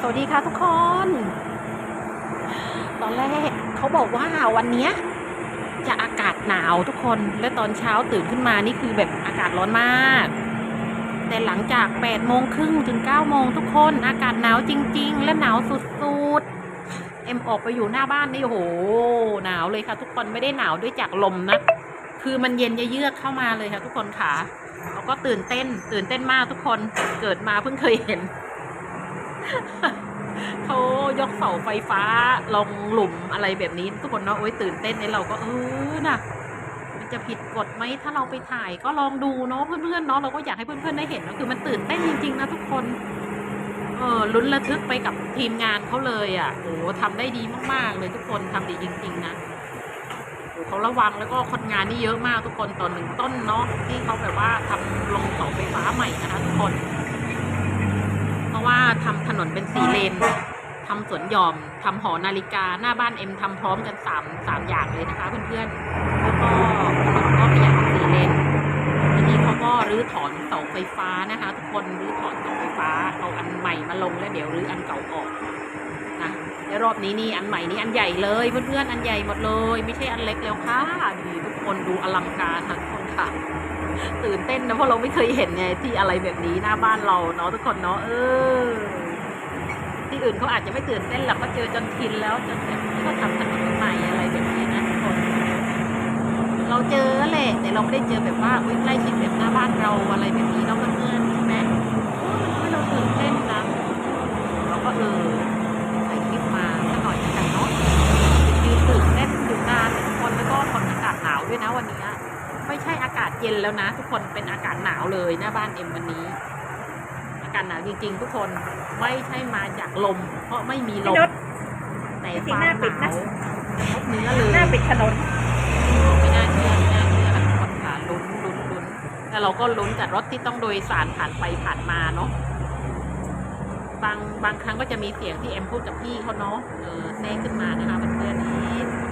สวัสดีค่ะทุกคน ตอนแรกเขาบอกว่าวันนี้จะอากาศหนาวทุกคน และตอนเช้าตื่นขึ้นมานี่คือแบบอากาศร้อนมาก แต่หลังจาก8โมงครึ่งถึง9โมงทุกคนอากาศหนาวจริง ๆ และหนาวสุดๆ เอ็มออกไปอยู่หน้าบ้านนี่โห หนาวเลยค่ะ ทุกคนไม่ได้หนาวด้วยจากลมนะ คือมันเย็นเยือกเข้ามาเลยค่ะ ทุกคนค่ะแล้วก็ตื่นเต้น ตื่นเต้นมากทุกคน เกิดมาเพิ่งเคยเห็น เขายกเสาไฟฟ้าลงหลุมอะไรแบบนี้ ทุกคนเนาะโอ้ยตื่นเต้นเนี่ยเราก็เออน่ะมันจะผิดกฎไหมถ้าเราไปถ่ายก็ลองดูเนาะเพื่อนๆเนาะเราก็อยากให้เพื่อนๆได้เห็นนะคือมันตื่นเต้นจริงๆนะทุกคนเออลุ้นระทึกไปกับทีมงานเขาเลยอะโอ้ทำได้ดีมากๆเลยทุกคนทำดีจริง ๆ นะโอ้เขาระวังแล้วก็คนงานนี่เยอะมากทุกคนตอนหนึ่งต้นเนาะที่เขาแบบว่าทำลงเสาไฟฟ้าใหม่นะคะทุกคน ราะว่าทำถนนเป็นสี่เลนทำสวนหย่อมทำหอนาฬิกาหน้าบ้านเอ็มทำพร้อมกันสามสามอย่างเลยนะคะ เพื่อนๆแล้วก็ถนนก็ขยายเป็นสี่เลนทีนี้เขาก็รื้อถอนเสาไฟฟ้านะคะ ทุกคนรื้อถอนเสาไฟฟ้าเอาอันใหม่มาลงแล้วเดี๋ยวรื้ออันเก่าออกนะแล้วรอบนี้นี่อันใหม่นี่อันใหญ่เลยเพื่อนๆอันใหญ่หมดเลย ไม่ใช่อันเล็กแล้วค่ะดีทุกคนดูอลังการทุกคนค่ะ ตื่นเต้นนะเพราะเราไม่เคยเห็นไงที่อะไรแบบนี้หน้าบ้านเราเนาะทุกคนเนาะเออ ที่อื่นเขาอาจจะไม่ตื่นเต้นหรอกก็เจอจนชินแล้วจนแบบที่เขาทำถนนใหม่อะไรแบบนี้นะทุกคน เราเจอแหละแต่เราไม่ได้เจอแบบว่าอุ๊ยใกล้ชิดแบบหน้าบ้านเราอะไรแบบนี้เนาะเพื่อนๆใช่ไหมโอ้มันทำให้เราตื่นเต้นนะเราก็เออ แล้วนะ ทุกคนเป็นอากาศหนาวเลยหน้าบ้านเอ็มวันนี้ อากาศหนาวจริง ๆ ทุกคนไม่ใช่มาจากลม เพราะไม่มีลพี่มนุชแต่ความหนาวกระทบเนื้อเลย หน้าปิดถนน ไม่น่าเชื่อไม่น่าเชื่อค่ะทุกคนค่ะลุ้นลุ้นลุ้นแล้วเราก็ลุ้นกับรถที่ต้องโดยสารผ่านไปผ่านมาเนาะบางบางครั้งก็จะมีเสียงที่เอ็มพูดกับพี่เขาเนาะเออแทรกขึ้นมานะคะเพื่อนๆนี่ทำไมน่าจะ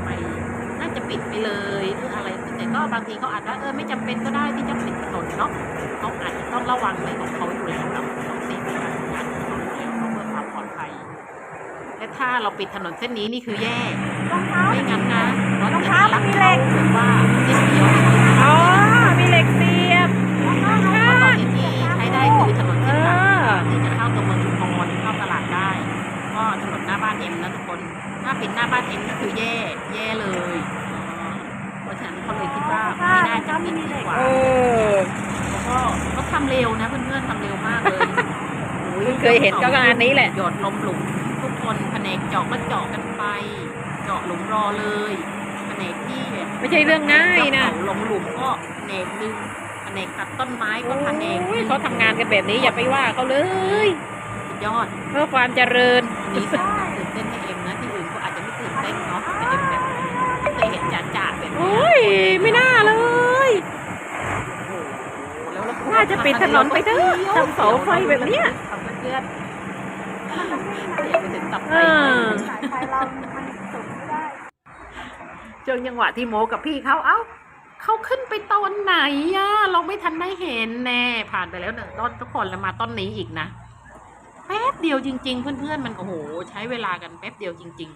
ปิดไปเลยหรืออะไร แต่ก็บางทีเขาอาจจะเออไม่จำเป็นก็ได้ที่จะปิดถนนเนาะเขาอาจจะต้องระวังในของเขาอยู่แล้วเราต้องเซฟในการทำงานของเขาอยู่แล้วเพื่อความปลอดภัย และถ้าเราปิดถนนเส้นนี้นี่คือแย่รองเท้าไม่งั้นนะรถรองจะเท้าลักมีเหล็เข้ากแบบว่าเส้นเดียว ห็นก็งานนี้แหละ หยดลมหลุม ทุกคนแผนกเจาะก็เจาะกันไป เจาะหลุมรอเลยแผนกที่แบบไม่ใช่เรื่องง่ายนะเจาลงหลุมก็แผนกหนึ่งแผนกตัดต้นไม้ก็แผนกหโอ้ยนึ่งเขาทำงานกันแบบนี้อย่าไปว่าเขาเลยสุดยอดเพื่อความเจริญอันนี้ตื่นเต้นให้เอ็มนะที่อื่นก็อาจจะไม่ตื่นเต้นเนาะแต่เอ็มแบบไม่เคยเห็นจ่าๆแบบนี้โอ้ยไม่น่าเลยโอ้โหแล้วเราน่าจะปิดถนนไปเถอะทำเสาไฟแบบเนี้ย ทำเพื่อนๆเสียไปถึงตับไฟเออสายไฟเรามันสูงไม่ได้จงจังหวะที่โมกับพี่เขาเอ้าเขาขึ้นไปตอนไหนอะเราไม่ทันได้เห็นแน่ ผ่านไปแล้วหนึ่งต้นทุกคนแล้วมาต้นนี้อีกนะแป๊บเดียวจริง ๆ เพื่อนๆมันโอ้โห ใช้เวลากันแป๊บเดียวจริง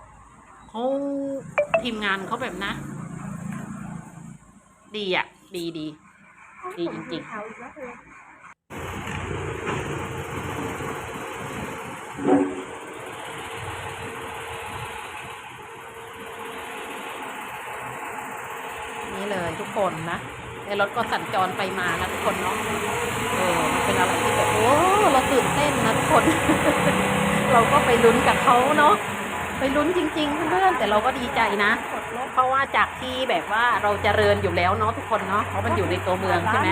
ๆเขาทีมงานเขาแบบนะ ดีอะดีดีดีจริงๆ เขาอีกแล้วเลย นี่เลยทุกคนนะ ในรถก็สัญจรไปมานะทุกคนเนาะเออมันเป็นอะไรที่แบบโอ้เราตื่นเต้นนะทุกคน เราก็ไปลุ้นกับเขาเนาะไปลุ้นจริงๆเพื่อนๆแต่เราก็ดีใจนะเพราะว่าจากที่แบบว่าเราเจริญอยู่แล้วเนาะทุกคนเนาะเพราะมันอยู่ในตัวเมืองใช่ไหม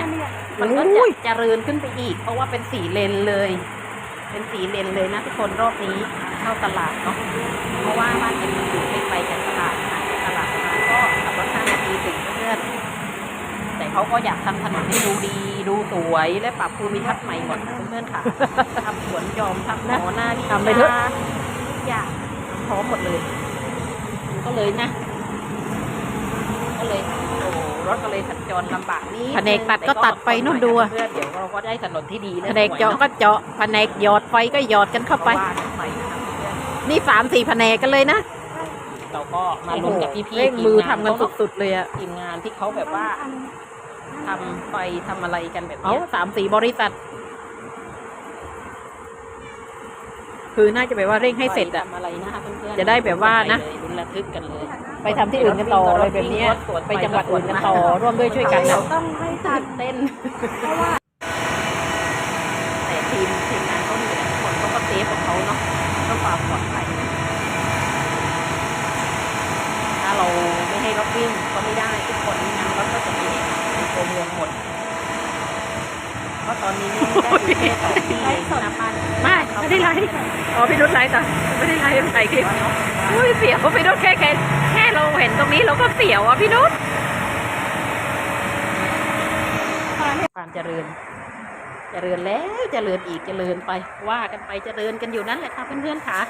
มันก็จะเจริญขึ้นไปอีก เพราะว่าเป็นสีเลนเลย เป็นสีเลนเลยนะทุกคนรอบนี้เข้าตลาดเนาะเพราะว่าบ้านเอ็มอยู่ไม่ไกลจากตลาดนะจากตลาดมาก็ขับรถห้านาทีถึงเพื่อนๆแต่ เขาก็อยากทำถนนให้ดูดี ดูสวยและปรับภูมิทัศน์ใหม่หมดเพื่อนๆค่ะทำสวนยอมทำหอหน้าที่ทำไปเถอะทุกอย่างพร้อมหมดเลยก็เลยนะ ก็เลยโอ้โหรรถก็เลยสัญจรลำบากนิดแผนกตัดก็ตัดไปนู่นดูอะเพื่อเดี๋ยวเราก็ได้ถนนที่ดีแผนกเจาะก็เจาะแผนกหยอดไฟก็หยอดกันเข้าไปว่ากันไปนะคะเพื่อนนี่สามสี่แผนกกันเลยนะเราก็มาลุ้นกับพี่ๆเร่งมือทีทำกันเขาเอะสุดๆเลยอะทีมงานที่เขาแบบว่า ทำไฟทำอะไรกันแบบเอาเนี้ยสามสี่บริษัท คือน่าจะแบบว่าเร่งให้เสร็จอะไฟทำอะไรนะคะเพื่อนๆจะได้แบบว่านะไปเลยลุ้นระทึกกันเลย ไปทำที่อื่นกันต่ออะไรแบบเนี้ยไปจังหวัดอื่นกันต่อร่วมด้วยช่วยกันเรานะต้องให้ทันเต้นเพราะว่า แต่ทีมทีมงานเขาดีนะทุกคนเขาก็เซฟของเขาเนาะเพื่อความปลอดภัยถ้าเราไม่ให้รถวิ่งก็ไม่ได้ทุกคนไม่งั้นรถก็จะมีในตัวเมืองหมดเพราะตอนนี้เนี่ย ได้อยู่แค่สองที่ไลฟ์สดนะป้าไม่ไม่ได้ไลฟ์อ๋อพี่นุชไลฟ์จ้ะไม่ได้ไลฟ์ถ่ายคลิปว่าเนาะอุ้ยเสียวพี่นุชแค่แค่แค่เราเห็นตรงนี้เราก็เสียวอะพี่นุชความเจริญเจริญแล้วเจริญอีกเจริญไป ว่ากันไปเจริญกันอยู่นั่นแหละค่ะเพื่อนๆค่ะ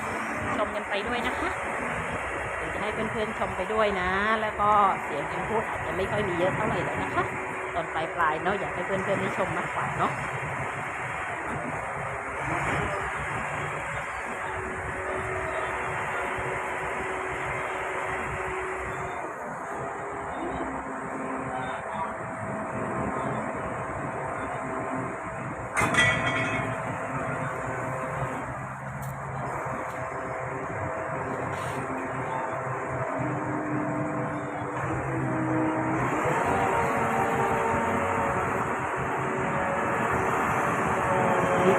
ชมกันไปด้วยนะคะเดี๋ยวจะให้เพื่อนๆชมไปด้วยนะ แล้วก็เสียงการพูดอาจจะไม่ค่อยมีเยอะเท่าไหร่แล้วนะคะ ตอนปลายปลายๆเนาะอยากให้เพื่อนๆได้ชมมากกว่าเนาะ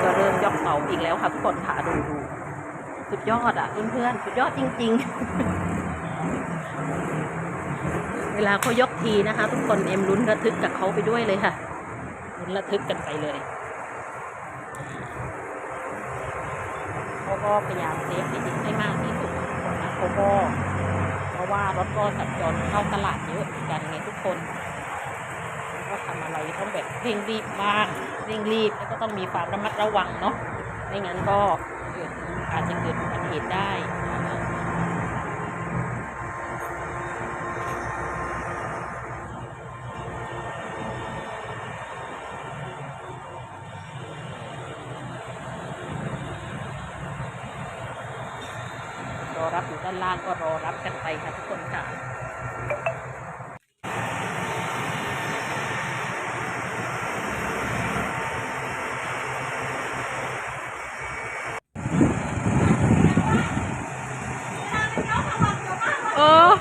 ก็เริ่มยกเสาอีกแล้วค่ะทุกคนค่ะดูดูสุดยอดอะเพื่อนๆสุดยอดจริง ๆ เวลาเขายกทีนะคะ ทุกคนเอ็มลุ้นระทึกกับเขาไปด้วยเลยค่ะลุ้นระทึกกันไปเลยเขาก็พยายามเซฟให้ถึงให้มากที่สุดนะเขาก็เพราะว่ารถก็สัญจรเข้าตลาดเยอะเหมือนกันไงทุกคน ก็ทำอะต้องแบบเร่งรีบบ้างเร่งรีบแล้วก็ต้องมีความระมัดระวังเนาะไม่งั้นก็อาจจะเกิดอุบัติเหตุได้รอรับอยู่ด้านล่างก็รอรับกันไปค่ะทุกคนค่ะ เออ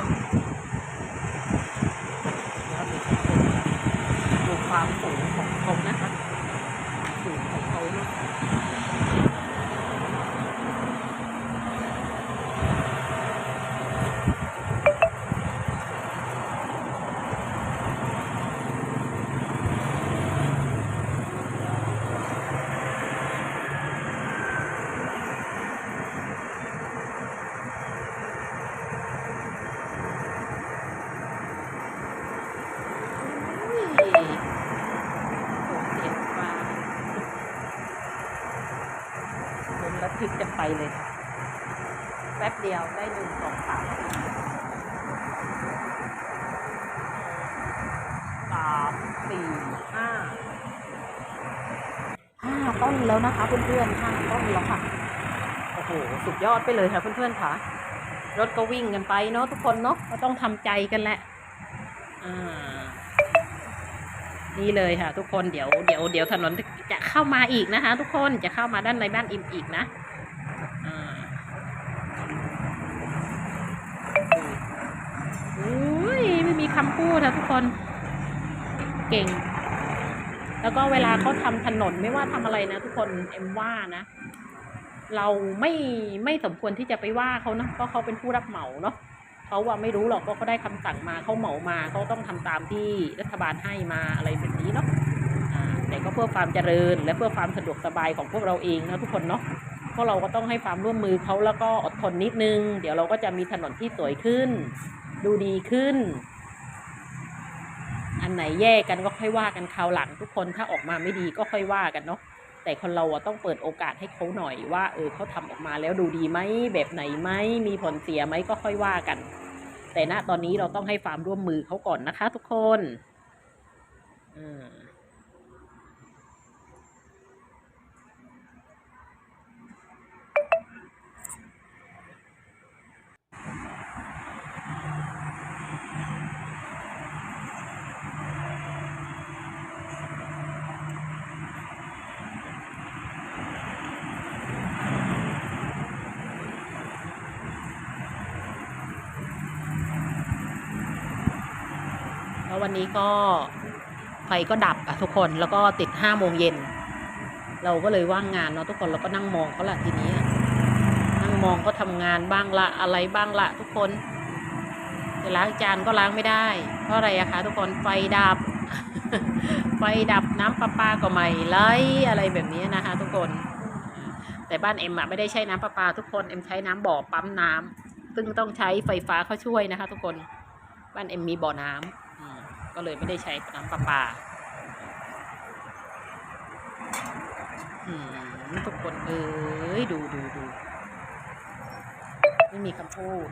ดูความสูงของเขานะคะสูงของเขาเนอะอุ้ยโอ้เสียงฟ้า ลุ้นระทึกกันไปเลย แป๊บเดียวได้หนึ่งสองสามสี่สามสี่ห้าห้าต้นแล้วนะคะเพื่อนๆห้าต้นแล้วค่ะ โอ้โห สุดยอดไปเลยค่ะเพื่อนๆค่ะ รถก็วิ่งกันไปเนาะทุกคนเนาะก็ต้องทำใจกันแหละ อ่า นี่เลยค่ะ ทุกคนเดี๋ยวเดี๋ยวเดี๋ยวถนนจะเข้ามาอีกนะคะ ทุกคนจะเข้ามาด้านในบ้านอิมอีกนะอุ้ยไม่มีคำพูดค่ะทุกคนเก่ง แล้วก็เวลาเขาทำถนนไม่ว่าทำอะไรนะ ทุกคนเอ็มว่านะ เราไม่ไม่สมควรที่จะไปว่าเขานะเพราะเขาเป็นผู้รับเหมาเนาะ เขาว่าไม่รู้หรอกว่าเขาได้คำสั่งมาเขาเหมามาเขาต้องทำตามที่รัฐบาลให้มาอะไรแบบนี้เนาะแต่ก็เพื่อความเจริญ และเพื่อความสะดวกสบายของพวกเราเองนะทุกคนเนาะพวกเราก็ต้องให้ความร่วมมือเขาแล้วก็อดทนนิดนึง เดี๋ยวเราก็จะมีถนนที่สวยขึ้น ดูดีขึ้น อันไหนแย่กันก็ค่อยว่ากันคราวหลังทุกคนถ้าออกมาไม่ดีก็ค่อยว่ากันเนาะ แต่คนเราต้องเปิดโอกาสให้เขาหน่อยว่าเออเขาทำออกมาแล้วดูดีไหมแบบไหนไหมมีผลเสียไหมก็ค่อยว่ากัน แต่ณตอนนี้เราต้องให้ความร่วมมือเขาก่อนนะคะ ทุกคน อืม ววันนี้ก็ไฟก็ดับอะทุกคนแล้วก็ติดห้าโมงเย็นเราก็เลยว่างงานเนาะทุกคนเราก็นั่งมองเขาละทีนี้นั่งมองเขาทำงานบ้างละอะไรบ้างละทุกคนจะล้างจานก็ล้างไม่ได้ เพราะอะไรอะคะทุกคนไฟดับ ไฟดับน้ำประปาก็ไม่ไหลอะไรแบบนี้นะคะ ทุกคน แต่บ้านเอ็มอะไม่ได้ใช้น้ำประปาทุกคนเอ็มใช้น้ำบ่อปั๊มน้ำซึ่งต้องใช้ไฟฟ้าเข้าช่วยนะคะ ทุกคนบ้านเอ็มมีบ่อน้ำ ก็เลยไม่ได้ใช้น้ำประปาอืมทุกคนเอ้ยดูดูดูไม่มีคำพูด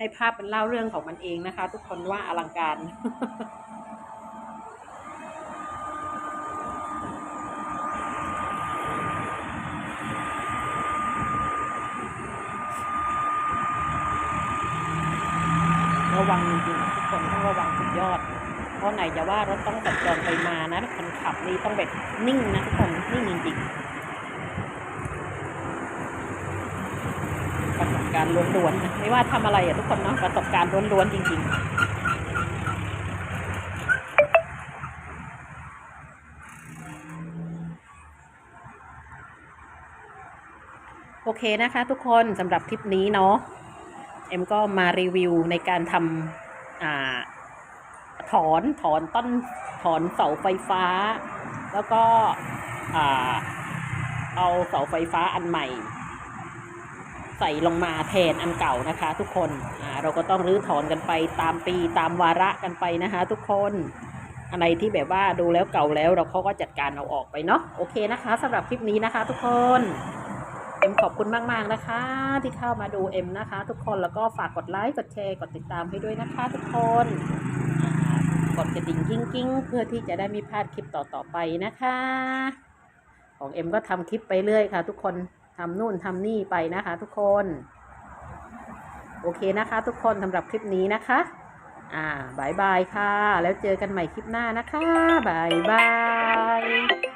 ให้ภาพเป็นเล่าเรื่องของมันเองนะคะ ทุกคนว่าอลังการระวังจริงๆทุกคนต้องระวังสุดยอด เพราะไหนจะว่ารถต้องสัญจรไปมานะคนขับนี่ต้องแบบนิ่งนะทุกคนนิ่งจริงๆประสบ การณ์ล้วนๆไม่ว่าทำอะไรอะทุกคนเนาะประสบการณ์ล้วนๆจริง ๆโอเคนะคะทุกคนสำหรับคลิปนี้เนาะเอ็มก็มารีวิวในการทำอถอนถอนต้นถอนเสาไฟฟ้า แล้วก็อเอาเสาไฟฟ้าอันใหม่ ใส่ลงมาแทนอันเก่านะคะ ทุกคนอ่าเราก็ต้องรื้อถอนกันไปตามปีตามวาระกันไปนะคะ ทุกคนอะไรที่แบบว่าดูแล้วเก่าแล้วเราเขาก็จัดการเอาออกไปเนาะโอเคนะคะสำหรับคลิปนี้นะคะ ทุกคนเอ็มขอบคุณมาก ๆ นะคะ ที่เข้ามาดูเอ็มนะคะ ทุกคนแล้วก็ฝากกดไลค์กดแชร์กดติดตามให้ด้วยนะคะ ทุกคนกดกระดิ่งกิ้งกิ้งเพื่อที่จะได้ไม่พลาดคลิปต่อ ๆ ไปนะคะ ของเอ็มก็ทำคลิปไปเรื่อยค่ะ ทุกคน ทำนู่นทำนี่ไปนะคะทุกคน โอเคนะคะ ทุกคนสำหรับคลิปนี้นะคะ อ่าบายบายค่ะ แล้วเจอกันใหม่คลิปหน้านะคะบายบาย